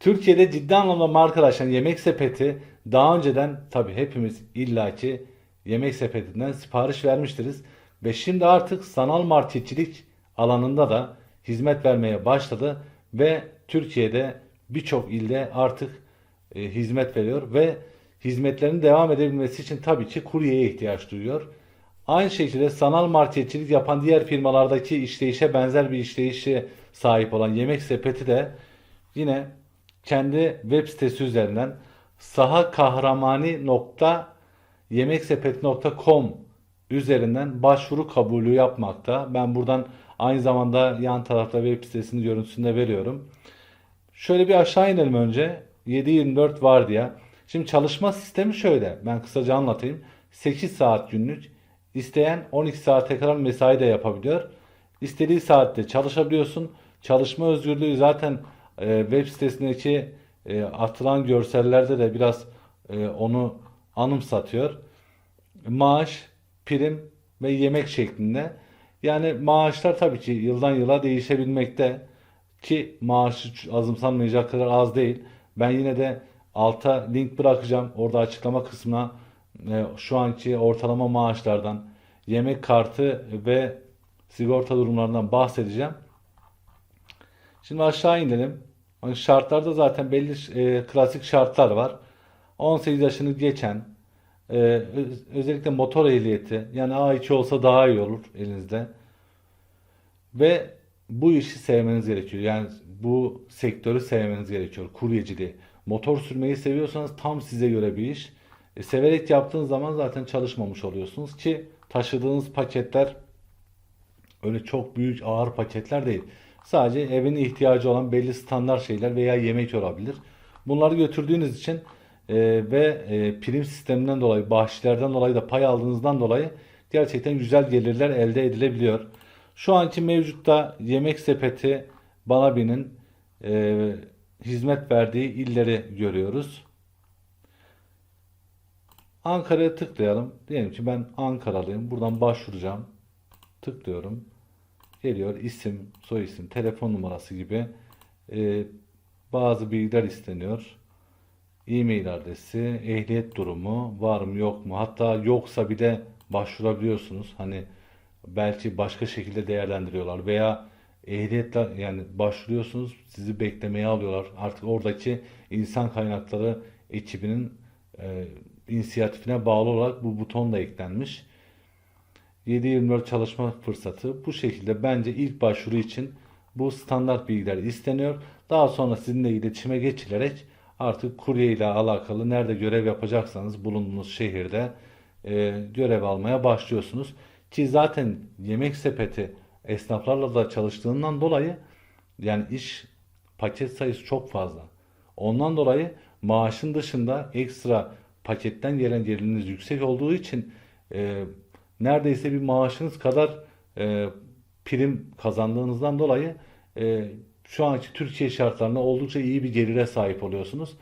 Türkiye'de ciddi anlamda markalaşan Yemek Sepeti daha önceden tabii hepimiz illaki Yemek Sepeti'nden sipariş vermiştiriz. Ve şimdi artık sanal marketçilik alanında da hizmet vermeye başladı ve Türkiye'de birçok ilde artık e, hizmet veriyor ve hizmetlerin devam edebilmesi için tabii ki kuryeye ihtiyaç duyuyor. Aynı şekilde sanal marketçilik yapan diğer firmalardaki işleyişe benzer bir işleyişe sahip olan Yemek Sepeti de yine kendi web sitesi üzerinden sahakahramani.yemeksepeti.com üzerinden başvuru kabulü yapmakta. Ben buradan aynı zamanda yan tarafta web sitesinin görüntüsünü de veriyorum. Şöyle bir aşağı inelim önce. 7-24 var diye. Şimdi çalışma sistemi şöyle. Ben kısaca anlatayım. 8 saat günlük. İsteyen 12 saate kadar mesai de yapabiliyor. İstediği saatte çalışabiliyorsun. Çalışma özgürlüğü zaten e, web sitesindeki e, atılan görsellerde de biraz e, onu anımsatıyor. Maaş, prim ve yemek şeklinde. Yani maaşlar tabii ki yıldan yıla değişebilmekte ki maaşı azımsanmayacak kadar az değil. Ben yine de alta link bırakacağım. Orada açıklama kısmına e, şu anki ortalama maaşlardan, yemek kartı ve sigorta durumlarından bahsedeceğim. Şimdi aşağı inelim. Şartlarda zaten belli e, klasik şartlar var. 18 yaşını geçen, e, öz- özellikle motor ehliyeti, yani A2 olsa daha iyi olur elinizde. Ve bu işi sevmeniz gerekiyor. Yani bu sektörü sevmeniz gerekiyor. Kuryeciliği. Motor sürmeyi seviyorsanız tam size göre bir iş. E, severek yaptığınız zaman zaten çalışmamış oluyorsunuz ki taşıdığınız paketler öyle çok büyük ağır paketler değil. Sadece evin ihtiyacı olan belli standart şeyler veya yemek olabilir. Bunları götürdüğünüz için e, ve e, prim sisteminden dolayı, bahşişlerden dolayı da pay aldığınızdan dolayı gerçekten güzel gelirler elde edilebiliyor. Şu anki mevcutta yemek sepeti Banabi'nin e, hizmet verdiği illeri görüyoruz. Ankara'ya tıklayalım. Diyelim ki ben Ankaralıyım. Buradan başvuracağım. Tıklıyorum. Geliyor isim, soyisim, telefon numarası gibi e, bazı bilgiler isteniyor. E-mail adresi, ehliyet durumu var mı yok mu? Hatta yoksa bile başvurabiliyorsunuz. Hani belki başka şekilde değerlendiriyorlar veya ehliyetle yani başvuruyorsunuz sizi beklemeye alıyorlar. Artık oradaki insan kaynakları ekibinin e, inisiyatifine bağlı olarak bu buton da eklenmiş. 7-24 çalışma fırsatı. Bu şekilde bence ilk başvuru için bu standart bilgiler isteniyor. Daha sonra sizinle iletişime geçilerek artık kurye ile alakalı nerede görev yapacaksanız bulunduğunuz şehirde e, görev almaya başlıyorsunuz. Ki zaten yemek sepeti esnaflarla da çalıştığından dolayı yani iş paket sayısı çok fazla. Ondan dolayı maaşın dışında ekstra paketten gelen geliriniz yüksek olduğu için e, neredeyse bir maaşınız kadar e, prim kazandığınızdan dolayı e, şu anki Türkiye şartlarında oldukça iyi bir gelire sahip oluyorsunuz.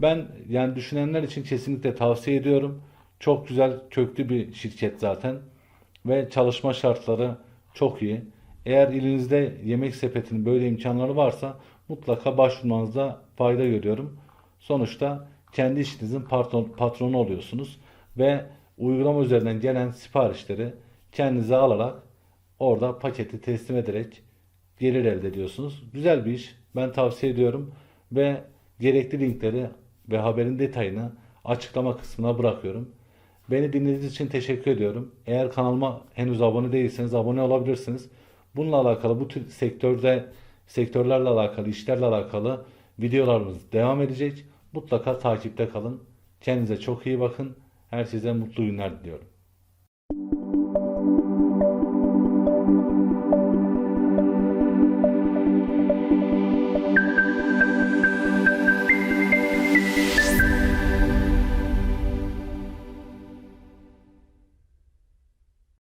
Ben yani düşünenler için kesinlikle tavsiye ediyorum. Çok güzel köklü bir şirket zaten ve çalışma şartları çok iyi. Eğer elinizde yemek sepetinin böyle imkanları varsa mutlaka başvurmanızda fayda görüyorum. Sonuçta kendi işinizin patron, patronu oluyorsunuz ve uygulama üzerinden gelen siparişleri kendinize alarak orada paketi teslim ederek gelir elde ediyorsunuz. Güzel bir iş. Ben tavsiye ediyorum ve gerekli linkleri ve haberin detayını açıklama kısmına bırakıyorum. Beni dinlediğiniz için teşekkür ediyorum. Eğer kanalıma henüz abone değilseniz abone olabilirsiniz. Bununla alakalı bu tür sektörde sektörlerle alakalı, işlerle alakalı videolarımız devam edecek. Mutlaka takipte kalın. Kendinize çok iyi bakın. Herkese mutlu günler diliyorum.